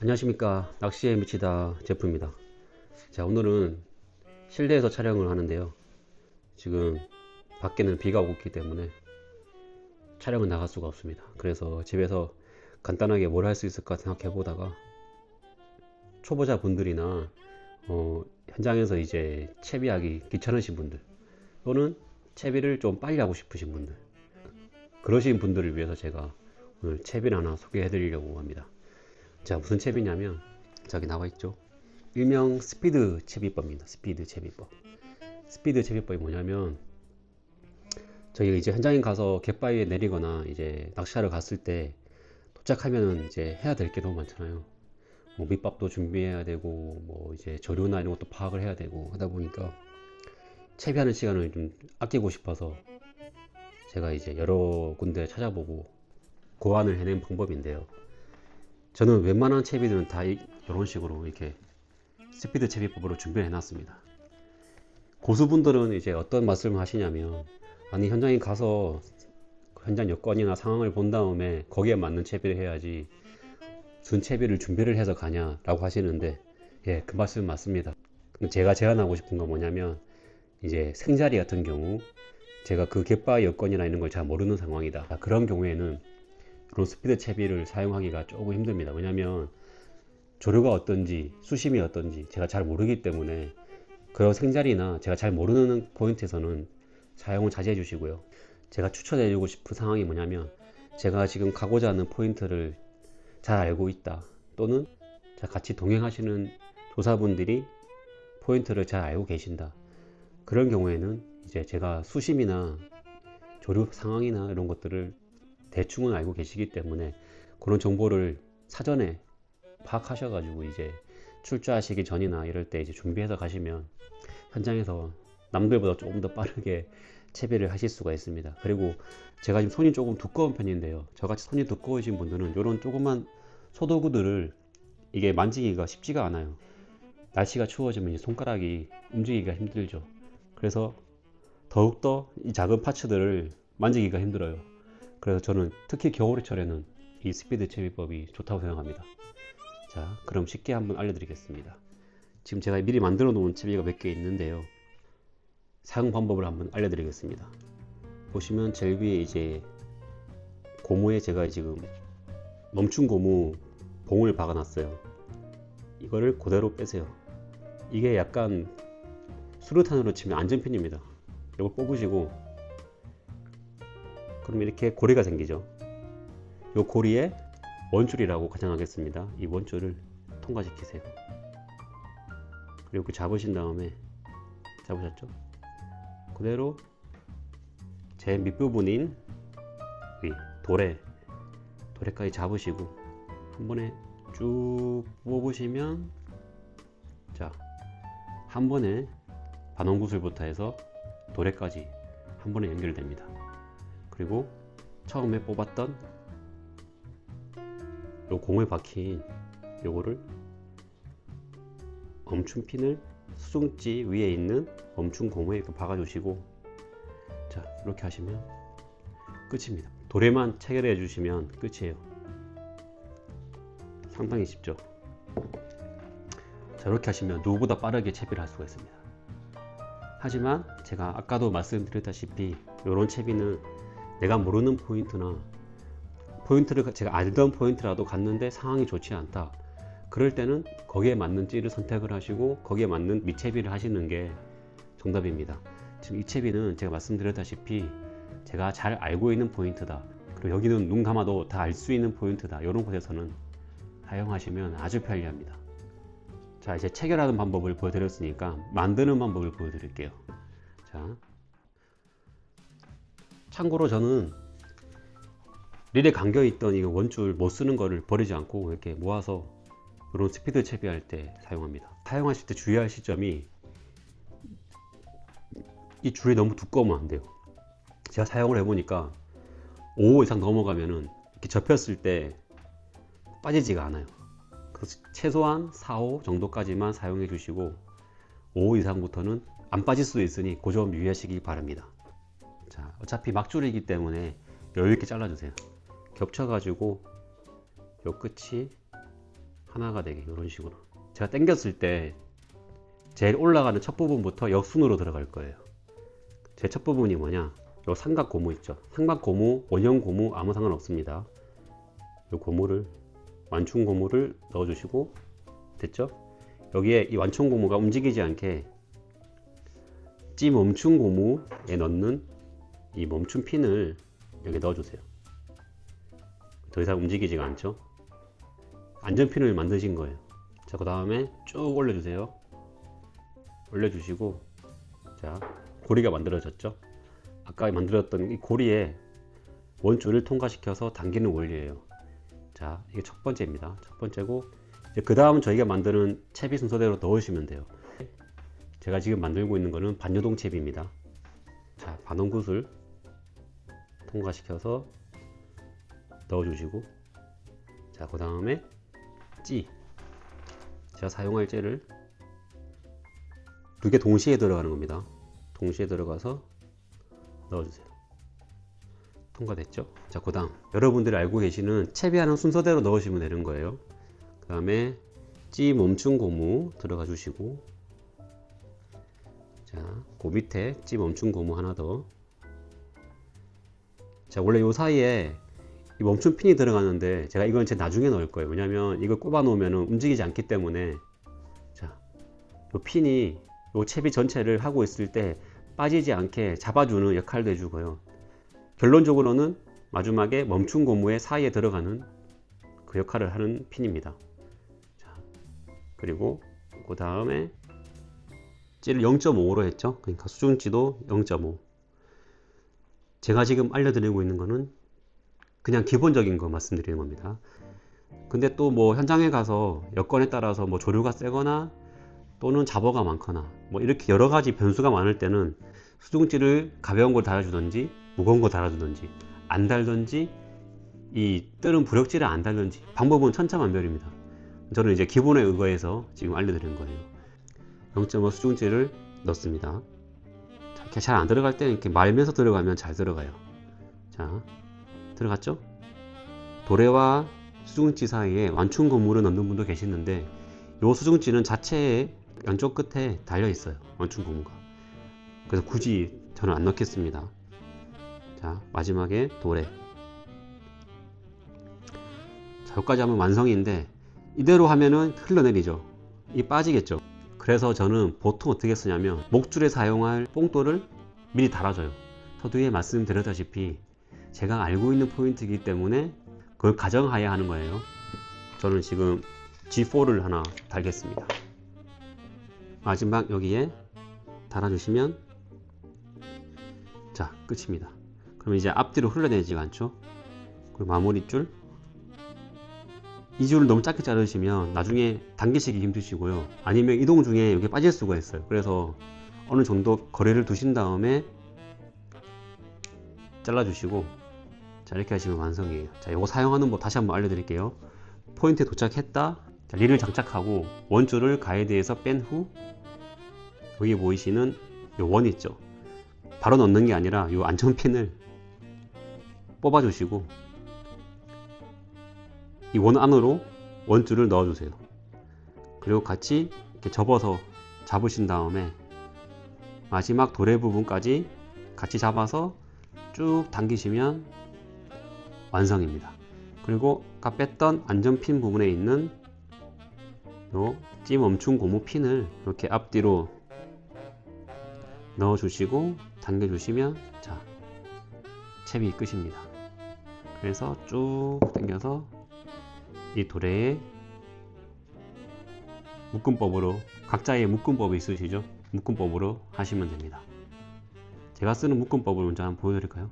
안녕하십니까. 낚시에 미치다 제프입니다. 자 오늘은 실내에서 촬영을 하는데요. 지금 밖에는 비가 오고 있기 때문에 촬영은 나갈 수가 없습니다. 그래서 집에서 간단하게 뭘 할 수 있을까 생각해 보다가 초보자 분들이나 어, 현장에서 이제 채비하기 귀찮으신 분들 또는 채비를 좀 빨리 하고 싶으신 분들 그러신 분들을 위해서 제가 오늘 채비를 하나 소개해 드리려고 합니다. 자 무슨 채비냐면 저기 나와 있죠? 일명 스피드 채비법입니다. 스피드 채비법. 스피드 채비법이 뭐냐면 저희가 이제 현장에 가서 갯바위에 내리거나 이제 낚시하러 갔을 때 도착하면은 이제 해야 될 게 너무 많잖아요. 뭐 밑밥도 준비해야 되고 뭐 이제 재료나 이런 것도 파악을 해야 되고 하다 보니까 채비하는 시간을 좀 아끼고 싶어서 제가 이제 여러 군데 찾아보고 고안을 해낸 방법인데요 저는 웬만한 채비들은 다 이, 이런 식으로 이렇게 스피드 채비법으로 준비를 해놨습니다. 고수분들은 이제 어떤 말씀을 하시냐면 아니 현장에 가서 현장 여건이나 상황을 본 다음에 거기에 맞는 채비를 해야지 순 채비를 준비를 해서 가냐라고 하시는데 예 그 말씀 맞습니다. 제가 제안하고 싶은 건 뭐냐면 이제 생자리 같은 경우 제가 그 갯바 여건이나 이런 걸 잘 모르는 상황이다. 아, 그런 경우에는 그런 스피드 채비를 사용하기가 조금 힘듭니다. 왜냐하면 조류가 어떤지 수심이 어떤지 제가 잘 모르기 때문에 그런 생자리나 제가 잘 모르는 포인트에서는 사용을 자제해 주시고요. 제가 추천해 주고 싶은 상황이 뭐냐면 제가 지금 가고자 하는 포인트를 잘 알고 있다 또는 자, 같이 동행하시는 조사분들이 포인트를 잘 알고 계신다 그런 경우에는 이제 제가 수심이나 조류 상황이나 이런 것들을 대충은 알고 계시기 때문에 그런 정보를 사전에 파악하셔가지고 이제 출조하시기 전이나 이럴 때 이제 준비해서 가시면 현장에서 남들보다 조금 더 빠르게 채비를 하실 수가 있습니다. 그리고 제가 지금 손이 조금 두꺼운 편인데요. 저같이 손이 두꺼우신 분들은 이런 조그만 소도구들을 이게 만지기가 쉽지가 않아요. 날씨가 추워지면 손가락이 움직이기가 힘들죠. 그래서 더욱더 이 작은 파츠들을 만지기가 힘들어요. 그래서 저는 특히 겨울철에는 이 스피드 채비법이 좋다고 생각합니다. 자, 그럼 쉽게 한번 알려드리겠습니다. 지금 제가 미리 만들어 놓은 채비가 몇 개 있는데요. 사용 방법을 한번 알려드리겠습니다. 보시면 제일 위에 이제 고무에 제가 지금 멈춘 고무 봉을 박아놨어요. 이거를 그대로 빼세요. 이게 약간 수류탄으로 치면 안전핀입니다. 이걸 뽑으시고 그럼 이렇게 고리가 생기죠. 이 고리에 원줄이라고 가정하겠습니다. 이 원줄을 통과시키세요. 그리고 이렇게 잡으신 다음에 잡으셨죠? 그대로 제 밑부분인 이 도래 도래까지 잡으시고 한 번에 쭉 뽑으시면 자 한 번에 반원구슬부터 해서 도래까지 한 번에 연결됩니다. 그리고 처음에 뽑았던 요 공을 박힌 요거를 멈춤핀을 수중지 위에 있는 멈춤 고무에 이렇게 박아주시고 자 이렇게 하시면 끝입니다. 도래만 체결해 주시면 끝이에요. 상당히 쉽죠. 자 이렇게 하시면 누구보다 빠르게 채비를 할 수가 있습니다. 하지만 제가 아까도 말씀드렸다시피 이런 채비는 내가 모르는 포인트나 포인트를 제가 알던 포인트라도 갔는데 상황이 좋지 않다. 그럴 때는 거기에 맞는 찌를 선택을 하시고 거기에 맞는 밑채비를 하시는 게 정답입니다. 지금 이 채비는 제가 말씀드렸다시피 제가 잘 알고 있는 포인트다. 그리고 여기는 눈 감아도 다 알 수 있는 포인트다. 이런 곳에서는 사용하시면 아주 편리합니다. 자 이제 체결하는 방법을 보여드렸으니까 만드는 방법을 보여드릴게요. 자 참고로 저는 릴에 감겨 있던 이 원줄 못 쓰는 거를 버리지 않고 이렇게 모아서 이런 스피드 채비할 때 사용합니다. 사용하실 때 주의할 시점이 이 줄이 너무 두꺼우면 안 돼요. 제가 사용을 해보니까 5 이상 넘어가면은 이렇게 접혔을 때 빠지지가 않아요. 그래서 최소한 4, 5 정도까지만 사용해 주시고 5 이상부터는 안 빠질 수도 있으니 그 점 유의하시기 바랍니다. 자, 어차피 막줄이기 때문에 여유 있게 잘라주세요. 겹쳐가지고 요 끝이 하나가 되게 이런 식으로. 제가 당겼을 때 제일 올라가는 첫 부분부터 역순으로 들어갈 거예요. 제 첫 부분이 뭐냐? 요 삼각 고무 있죠. 삼각 고무, 원형 고무 아무 상관없습니다. 요 고무를 완충 고무를 넣어 주시고 됐죠? 여기에 이 완충 고무가 움직이지 않게 찌 멈춤 고무에 넣는 이 멈춤 핀을 여기 넣어 주세요. 더 이상 움직이지가 않죠? 안전핀을 만드신 거예요. 자, 그 다음에 쭉 올려주세요. 올려주시고, 자, 고리가 만들어졌죠? 아까 만들었던 이 고리에 원줄을 통과시켜서 당기는 원리예요. 자, 이게 첫 번째입니다. 첫 번째고, 그 다음 저희가 만드는 채비 순서대로 넣으시면 돼요. 제가 지금 만들고 있는 거는 반유동 채비입니다. 자, 반원굿을 통과시켜서 넣어주시고, 자, 그 다음에 찌. 제가 사용할 찌를 두 개 동시에 들어가는 겁니다. 동시에 들어가서 넣어주세요. 통과됐죠? 자, 그 다음 여러분들이 알고 계시는 채비하는 순서대로 넣으시면 되는 거예요. 그 다음에 찌 멈춤 고무 들어가 주시고 자, 그 밑에 찌 멈춤 고무 하나 더. 자, 원래 요 사이에 이 멈춤 핀이 들어가는데 제가 이건 제 나중에 넣을 거예요. 왜냐면 이걸 꼽아 놓으면 움직이지 않기 때문에 자, 요 핀이 요 채비 전체를 하고 있을 때 빠지지 않게 잡아주는 역할도 해주고요. 결론적으로는 마지막에 멈춤 고무의 사이에 들어가는 그 역할을 하는 핀입니다. 자, 그리고 그 다음에 찌를 0.5로 했죠. 그러니까 수중찌도 0.5. 제가 지금 알려드리고 있는 거는 그냥 기본적인 거 말씀드리는 겁니다. 근데 또 뭐 현장에 가서 여건에 따라서 뭐 조류가 세거나 또는 잡어가 많거나 뭐 이렇게 여러 가지 변수가 많을 때는 수중찌를 가벼운 걸 달아주든지 무거운 거 달아주든지 안 달든지 이 뜨는 부력지를 안 달든지 방법은 천차만별입니다. 저는 이제 기본에 의거해서 지금 알려드리는 거예요. 0.5 수중찌를 넣습니다. 이렇게 잘 안 들어갈 때는 이렇게 말면서 들어가면 잘 들어가요. 자, 들어갔죠? 도래와 수중찌 사이에 완충 고무를 넣는 분도 계시는데 이 수중찌는 자체에 양쪽 끝에 달려 있어요. 완충 고무가. 그래서 굳이 저는 안 넣겠습니다. 자, 마지막에 도래. 자, 여기까지 하면 완성인데 이대로 하면은 흘러내리죠. 이 빠지겠죠. 그래서 저는 보통 어떻게 쓰냐면 목줄에 사용할 뽕돌을 미리 달아줘요. 서두에 말씀드렸다시피 제가 알고 있는 포인트이기 때문에 그걸 가정하에 하는 거예요. 저는 지금 G4를 하나 달겠습니다. 마지막 여기에 달아주시면 자 끝입니다. 그럼 이제 앞뒤로 흘러내지가 않죠. 그리고 마무리 줄. 이 줄을 너무 짧게 자르시면 나중에 당기시기 힘드시고요. 아니면 이동 중에 여기 빠질 수가 있어요. 그래서 어느 정도 거리를 두신 다음에 잘라주시고 자 이렇게 하시면 완성이에요. 자 이거 사용하는 법 다시 한번 알려드릴게요. 포인트에 도착했다. 자, 릴을 장착하고 원줄을 가이드에서 뺀 후 여기 보이시는 요원 있죠. 바로 넣는 게 아니라 이 안정핀을 뽑아주시고 이 원 안으로 원줄을 넣어주세요. 그리고 같이 이렇게 접어서 잡으신 다음에 마지막 도래 부분까지 같이 잡아서 쭉 당기시면 완성입니다. 그리고 아까 뺐던 안전핀 부분에 있는 요찌 멈춤 고무 핀을 이렇게 앞뒤로 넣어주시고 당겨주시면 자 채비 끝입니다. 그래서 쭉 당겨서 이 도래에 묶음법으로 각자의 묶음법이 있으시죠? 묶음법으로 하시면 됩니다. 제가 쓰는 묶음법을 먼저 한번 보여드릴까요?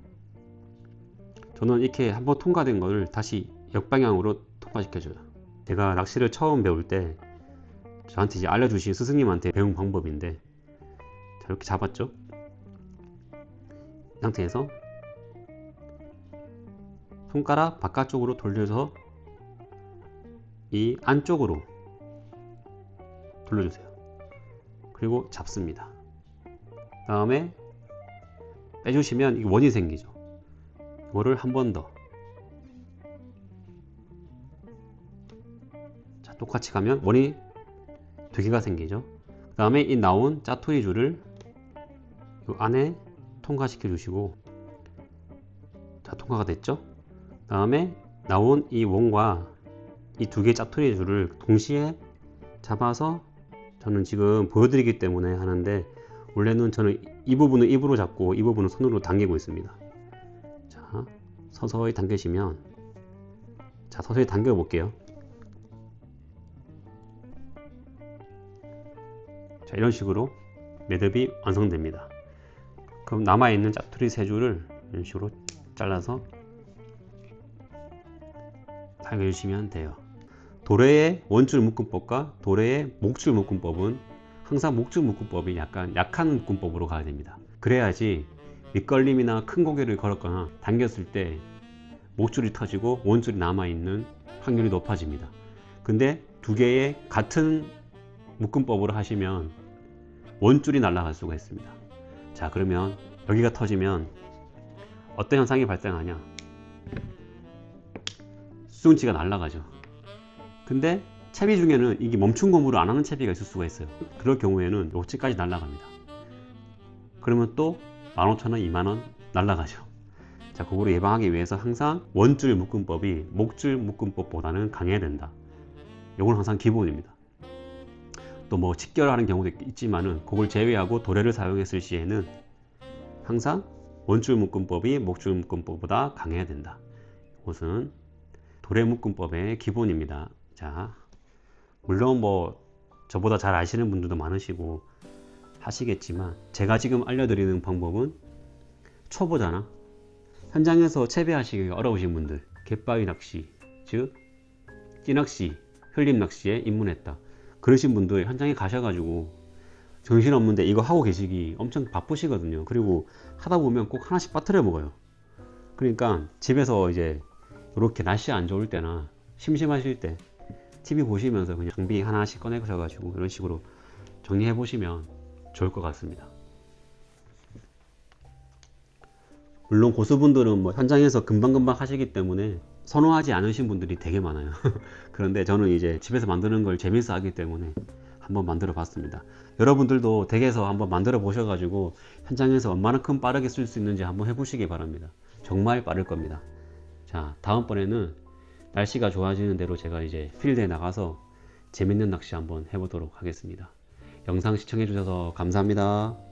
저는 이렇게 한번 통과된 거를 다시 역방향으로 통과시켜줘요. 제가 낚시를 처음 배울 때 저한테 이제 알려주신 스승님한테 배운 방법인데 자, 이렇게 잡았죠? 이 상태에서 손가락 바깥쪽으로 돌려서 이 안쪽으로 돌려주세요. 그리고 잡습니다. 다음에 빼주시면 이 원이 생기죠. 이거를 한 번 더. 자, 똑같이 가면 원이 두 개가 생기죠. 그 다음에 이 나온 짜투리 줄을 이 안에 통과시켜 주시고 자 통과가 됐죠. 그 다음에 나온 이 원과 이 두개 짜투리 줄을 동시에 잡아서 저는 지금 보여드리기 때문에 하는데 원래는 저는 이 부분은 입으로 잡고 이 부분은 손으로 당기고 있습니다. 자, 서서히 당기시면 자, 서서히 당겨 볼게요. 자, 이런 식으로 매듭이 완성됩니다. 그럼 남아있는 짜투리 세 줄을 이런 식으로 잘라서 당겨주시면 돼요. 도래의 원줄 묶음법과 도래의 목줄 묶음법은 항상 목줄 묶음법이 약간 약한 묶음법으로 가야 됩니다. 그래야지 밑걸림이나 큰 고개를 걸었거나 당겼을 때 목줄이 터지고 원줄이 남아있는 확률이 높아집니다. 근데 두 개의 같은 묶음법으로 하시면 원줄이 날아갈 수가 있습니다. 자, 그러면 여기가 터지면 어떤 현상이 발생하냐? 수증치가 날아가죠. 근데 채비 중에는 이게 멈춘 고무를 안 하는 채비가 있을 수가 있어요. 그럴 경우에는 요치까지 날아갑니다. 그러면 또 15,000원, 2만원 날아가죠. 자, 그거를 예방하기 위해서 항상 원줄 묶음법이 목줄 묶음법보다는 강해야 된다. 이건 항상 기본입니다. 또 뭐 직결하는 경우도 있지만은 그걸 제외하고 도래를 사용했을 시에는 항상 원줄 묶음법이 목줄 묶음법보다 강해야 된다. 이것은 도래 묶음법의 기본입니다. 자, 물론 뭐 저보다 잘 아시는 분들도 많으시고 하시겠지만 제가 지금 알려드리는 방법은 초보자나 현장에서 채비하시기 어려우신 분들 갯바위 낚시 즉 찌낚시 흘림 낚시에 입문했다. 그러신 분들 현장에 가셔가지고 정신없는데 이거 하고 계시기 엄청 바쁘시거든요. 그리고 하다 보면 꼭 하나씩 빠뜨려 먹어요. 그러니까 집에서 이제 이렇게 날씨 안 좋을 때나 심심하실 때 TV 보시면서 그냥 장비 하나씩 꺼내셔가지고 이런 식으로 정리해 보시면 좋을 것 같습니다. 물론 고수분들은 뭐 현장에서 금방금방 하시기 때문에 선호하지 않으신 분들이 되게 많아요. 그런데 저는 이제 집에서 만드는 걸 재밌어 하기 때문에 한번 만들어 봤습니다. 여러분들도 댁에서 한번 만들어 보셔가지고 현장에서 얼마나큼 빠르게 쓸 수 있는지 한번 해보시기 바랍니다. 정말 빠를 겁니다. 자, 다음번에는 날씨가 좋아지는 대로 제가 이제 필드에 나가서 재밌는 낚시 한번 해보도록 하겠습니다. 영상 시청해 주셔서 감사합니다.